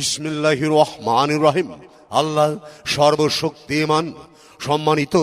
বিসমিল্লাহ রহমান রহিম আল্লাহ সর্বশক্তিমান সম্মানিত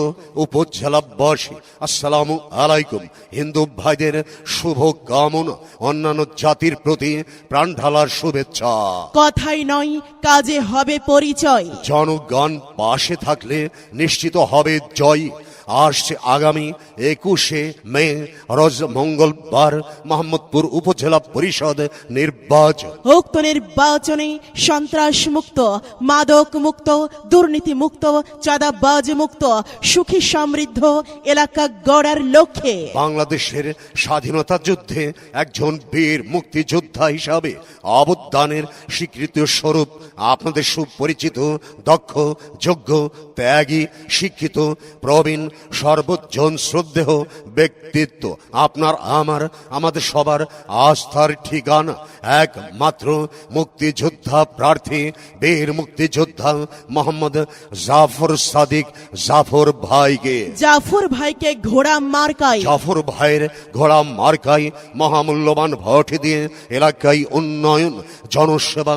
উপজেলাবাসী আসসালামু আলাইকুম। হিন্দু ভাইদের শুভ কামনা অন্যান্য জাতির প্রতি প্রাণ ঢালার শুভেচ্ছা। কথাই নয় কাজে হবে পরিচয়। জনগণ পাশে থাকলে নিশ্চিত হবে জয়। আসছে আগামী একুশে মে রোজ মঙ্গলবার মোহাম্মদপুর উপজেলা পরিষদ নির্বাচন। উক্ত নির্বাচনে সন্ত্রাস মুক্ত মাদক মুক্ত দুর্নীতি মুক্ত চাঁদাবাজ মুক্ত সুখী সমৃদ্ধ এলাকা গড়ার লক্ষ্যে। বাংলাদেশের স্বাধীনতা যুদ্ধে একজন বীর মুক্তিযোদ্ধা হিসাবে অবদানের স্বীকৃতি স্বরূপ আপনাদের সুপরিচিত দক্ষ যোগ্য ত্যাগী শিক্ষিত প্রবীণ সর্বজন শ্রদ্ধেহ ব্যক্তিত্ব। আপনার আমার আমাদের সবার আস্থার ঠিকানা একমাত্র মুক্তিযোদ্ধা প্রার্থী বীর মুক্তিযোদ্ধা মোহাম্মদ জাফর সাদিক জাফর ভাইকে। জাফর ভাইকে ঘোড়া মার্কাই জাফর ভাইয়ের ঘোড়া মার্কাই মহামূল্যবান ভোট দিয়ে এলাকায় উন্নয়ন জনসেবা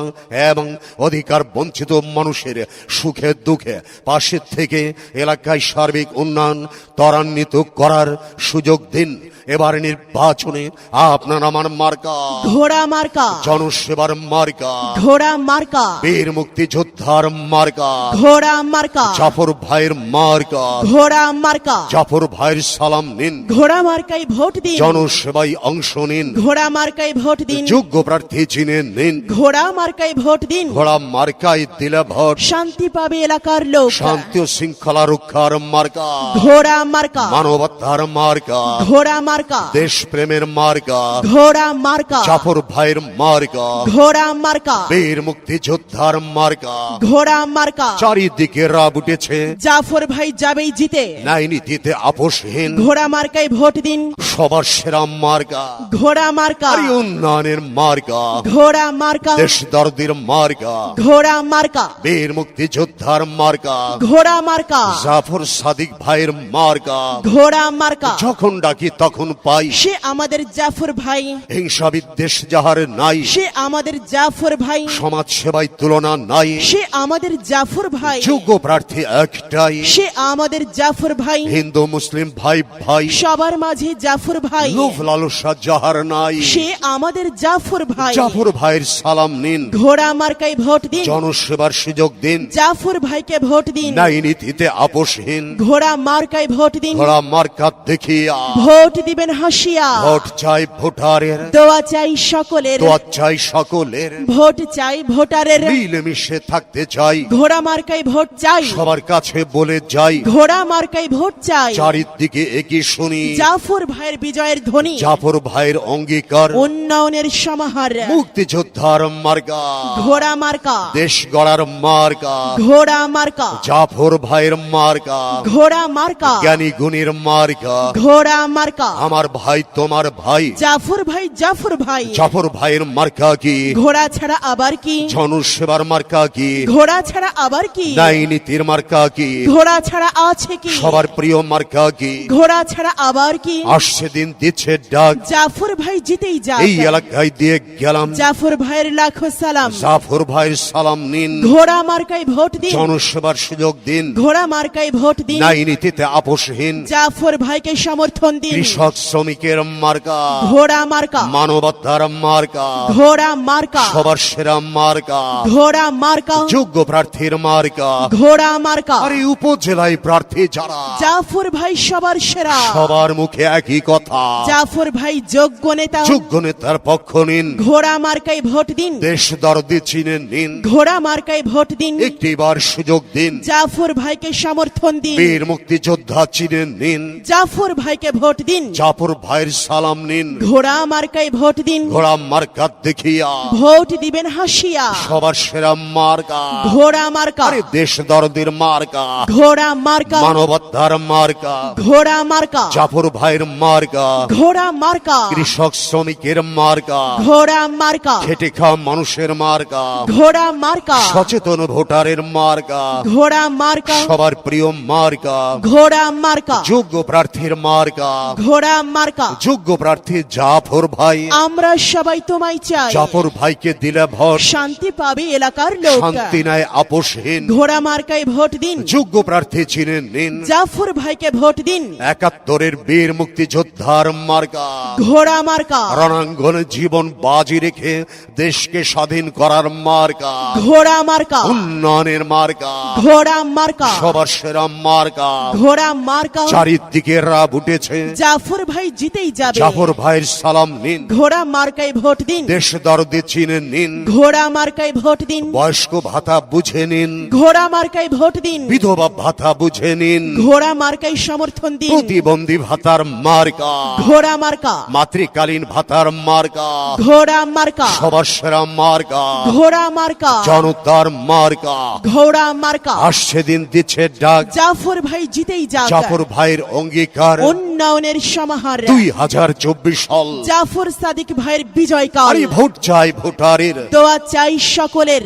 এবং অধিকার বঞ্চিত মানুষের সুখে দুঃখে পাশের থেকে এলাকায় সার্বিক উন্নয়ন ত্বরান্বিত করার সুযোগ দিন। এবার নির্বাচনে আপনার আমার মার্কা। ঘোড়া মার্কা। জনসেবার মার্কা। ঘোড়া মার্কা। বীর মুক্তিযোদ্ধার মার্কা। ঘোড়া মার্কা। জাফর ভাইয়ের মার্কা। ঘোড়া মার্কা। জাফর ভাইয়ের সালাম নিন। ঘোড়া মার্কাই ভোট দিন। জনসেবায় অংশ নিন। ঘোড়া মার্কাই ভোট দিন। যোগ্য প্রার্থী চিনে নিন। ঘোড়া মার্কাই ভোট দিন। ঘোড়া মার্কায় দিলে ভোট। শান্তি পাবে এলাকার লোক। শান্তি ও শৃঙ্খলা রক্ষার মার্কা। ঘোড়া মার্কা। মানবতার মার্কা। ঘোড়া মার্কা। দেশ প্রেমের মার্কা। ঘোড়া মার্কা। জাফর ভাইয়ের মার্কা। ঘোড়া মার্কা। বীর মুক্তিযোদ্ধার মার্কা। ঘোড়া মার্কা। চারিদিকে রাব উঠেছে। জাফর ভাই যাবেই জিতে। নীতিতে আপোষহীন। ঘোড়া মার্কাই ভোট দিন। সবার সেরা মার্কা। ঘোড়া মার্কা। উন্নয়নের মার্কা। ঘোড়া মার্কা। দেশ দর্দির মার্কা। ঘোড়া মার্কা। বীর মুক্তিযোদ্ধার মার্কা। ঘোড়া মার্কা। জাফর সাদিক ভাইয়ের মার্কা। ঘোড়া মার্কা। যখন ডাকি তখন পাই। সে আমাদের জাফর ভাই। হিংসা বিদ্বেষ যাহার নাই। সে আমাদের জাফর ভাই। সমাজ সেবায় তুলনা নাই। সে আমাদের জাফর ভাই। যোগ্য প্রার্থী একটাই। সে আমাদের জাফর ভাই। হিন্দু মুসলিম ভাই ভাই। সবার মাঝে জাফর ভাই। লোভ লালসা যাহার নাই। সে আমাদের জাফর ভাই। জাফর ভাইয়ের সালাম নিন। ঘোড়া মার্কাই ভোট দিন। জনসেবার সুযোগ দিন। জাফর ভাইকে ভোট দিন। ন্যায় নীতিতে আপোষহীন। ঘোড়া মার্কাই ভোট দিন। ঘোড়া মার্কা দেখিয়া। ভোট দিবেন হাসিয়া ভোট চাই ভোটারের। দোয়া চাই সকলের। দোয়া চাই সকলের। ভোট চাই ভোটারের। মিলেমিশে থাকতে চাই। ঘোড়া মার্কাই ভোট চাই। সবার কাছে বলে যাই। ঘোড়া মার্কাই ভোট চাই। চারিদিকে একই শুনি। জাফর ভাইয়ের বিজয়ের ধ্বনি। জাফর ভাইয়ের অঙ্গীকার। উন্নয়নের সমাহার। মুক্তিযোদ্ধার মার্কা। ঘোড়া মার্কা। দেশ গড়ার মার্কা। ঘোড়া মার্কা। জাফর ভাইয়ের মার্কা। ঘোড়া মার্কা। জ্ঞানী গুণীর মার্কা। ঘোড়া মার্কা। আমার ভাই তোমার ভাই। জাফর ভাই জাফর ভাই। জাফর ভাইয়ের মার্কা কি? ঘোড়া ছাড়া আবার কি? জনসেবার মার্কা কি? ঘোড়া ছাড়া আবার কি? নীতির মার্কা কি? ঘোড়া ছাড়া আছে কি? সবার প্রিয় মার্কা কি? ঘোড়া ছাড়া আবার কি? আসছে দিন দিচ্ছে ডাক। জাফর ভাই জিতেই যা এই এলাকায় দিয়ে গেলাম। জাফর ভাইয়ের লাখো সালাম। জাফর ভাইয়ের সালাম নিন। ঘোড়া মার্কায় ভোট দিন। জনসেবার সুযোগ দিন। ঘোড়া মার্কায় ভোট দিন। নীতিতে আপোষহীন। জাফর ভাইকে সমর্থন দিন। কৃষক শ্রমিকের মার্কা। ঘোড়া মার্কা। মানবতার মার্কা। ঘোড়া মার্কা। সবার সেরা মার্কা। ঘোড়া মার্কা। যোগ্য প্রার্থীর মার্কা। ঘোড়া মার্কা। আর উপজেলায় প্রার্থী যারা জাফর ভাই সবার সেরা। সবার মুখে একই কথা। জাফর ভাই যোগ্য নেতা। যোগ্য নেতার পক্ষ নিন। ঘোড়া মার্কায় ভোট দিন। দেশ দরদি চিনে নিন। ঘোড়া মার্কায় ভোট দিন। একটিবার সুযোগ দিন। জাফর ভাইকে সমর্থন দিন। বীর মুক্তিযোদ্ধা চিনে নিন। জাফর ভাইকে ভোট দিন। জাফর ভাইয়ের সালাম নিন। ঘোড়া মার্কায় ভোট দিন। ঘোড়া মার্কা দেখিয়া। ভোট দিবেন হাসিয়া। সবার সেরা মার্কা। ঘোড়া মার্কা। আরে দেশ দরদির মার্কা। ঘোড়া মার্কা। মানবতার মার্কা। ঘোড়া মার্কা। জাফর ভাইয়ের মার্কা। ঘোড়া মার্কা। কৃষক শ্রমিকের মার্কা। ঘোড়া মার্কা। খেটে খাওয়া মানুষের মার্কা। ঘোড়া মার্কা। সচেতন ভোটারের মার্কা। ঘোড়া মার্কা। সবার প্রিয় মার্কা। ঘোড়া মার্কা। যোগ্য প্রার্থীর মার্কা। ঘোড়া ঘোড়া মার্কা। যোগ্য প্রার্থী জাফর ভাই। আমরা সবাই তোমায় চাই। জাফর ভাইকে দিলে ভোট। শান্তি পাবে এলাকার লোক। শান্তি নেয় আপোষহীন। ঘোড়া মার্কায় ভোট দিন। যোগ্য প্রার্থী চিনে নিন। জাফর ভাইকে ভোট দিন। একাত্তরের বীর মুক্তিযোদ্ধার মার্কা। ঘোড়া মার্কা। রণাঙ্গনে জীবন বাজি রেখে দেশকে স্বাধীন করার মার্কা। ঘোড়া মার্কা। উন্নয়নের মার্কা। ঘোড়া মার্কা। সবার সেরা মার্কা। ঘোড়া মার্কা। চারিদিকে রাব উঠেছে। জাফর ভাই জিতেই যাবে। জাফর ভাইয়ের সালাম নিন। ঘোড়া মার্কায় ভোট দিন। দেশ দরদে চিনে নিন। ঘোড়া মার্কায় ভোট দিন। বয়স্ক ভাতা বুঝে নিন। ঘোড়া মার্কায় ভোট দিন। বিধবা ভাতা বুঝে নিন। ঘোড়া মার্কায় সমর্থন দিন। প্রতিবন্ধী ভাতার মার্কা। ঘোড়া মার্কা। মাতৃকালীন ভাতার মার্কা। ঘোড়া মার্কা। সবার সেরা মার্কা। ঘোড়া মার্কা। জনতার মার্কা। ঘোড়া মার্কা। আসছে দিন দিচ্ছে ডাক। জাফর ভাই জিতেই যাক। জাফর ভাইয়ের অঙ্গীকার। উন্নয়নের সমাহার। দুই হাজার চব্বিশ সাল। জাফর সাদিক ভাইয়ের বিজয় কাল ভোট চাই ভোটারের। দোয়া চাই সকলের।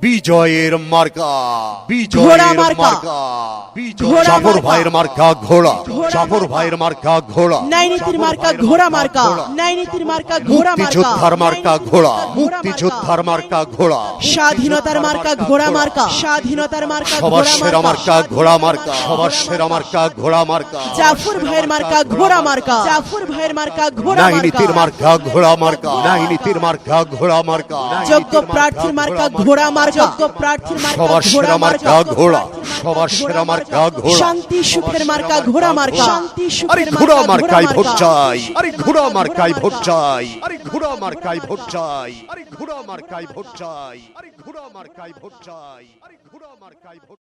বিজয়ের মার্কা। বিজয়ের মার্কা। মার্কা জাফর ভাইয়ের মার্কা ঘোড়া জাফর ভাইয়ের মার্কা ঘোড়া নাইনীতির মার্কা ঘোড়া মার্কা নাইনীতির মার্কা ঘোড়া মার্কা মুক্তিযোদ্ধার মার্কা ঘোড়া নাইনীতির মুক্তিযোদ্ধার মার্কা ঘোড়া স্বাধীনতার মার্কা ঘোড়া মার্কা স্বাধীনতার মার্কা সবার ঘোড়া সেরা মার্কা মার্কা ঘোড়া মার্কা সবার সেরা মার্কা ঘোড়া মার্কা জাফর ভাইয়ের মার্কা ঘোড়া মার্কা জাফর ভাইয়ের মার্কা ঘোড়া নাই নীতির মার্কা মার্কা ঘোড়া মার্কা নাই নীতির মার্কা ঘোড়া মার্কা যোগ্য প্রার্থীর মার্কা ঘোড়া মার্কা যোগ্য প্রার্থীর মার্কা সবার ঘোড়া সেরা মার্কা মার্কা ঘোড়া সবার সেরা মার্কা ঘোড়া। শান্তি সুখের মার্কা ঘোড়া মার্কা। শান্তি আরে সুখের ঘোড়া মার্কা। মার্কাই ভোট মার্কা। চাই। আরে ঘোড়া মার্কাই ভোট চাই। আরে ঘোড়া মার্কাই ভোট চাই। আরে ঘোড়া মার্কাই ভোট চাই। আরে ঘোড়া মার্কাই ভোট চাই। আরে ঘোড়া মার্কাই ভোট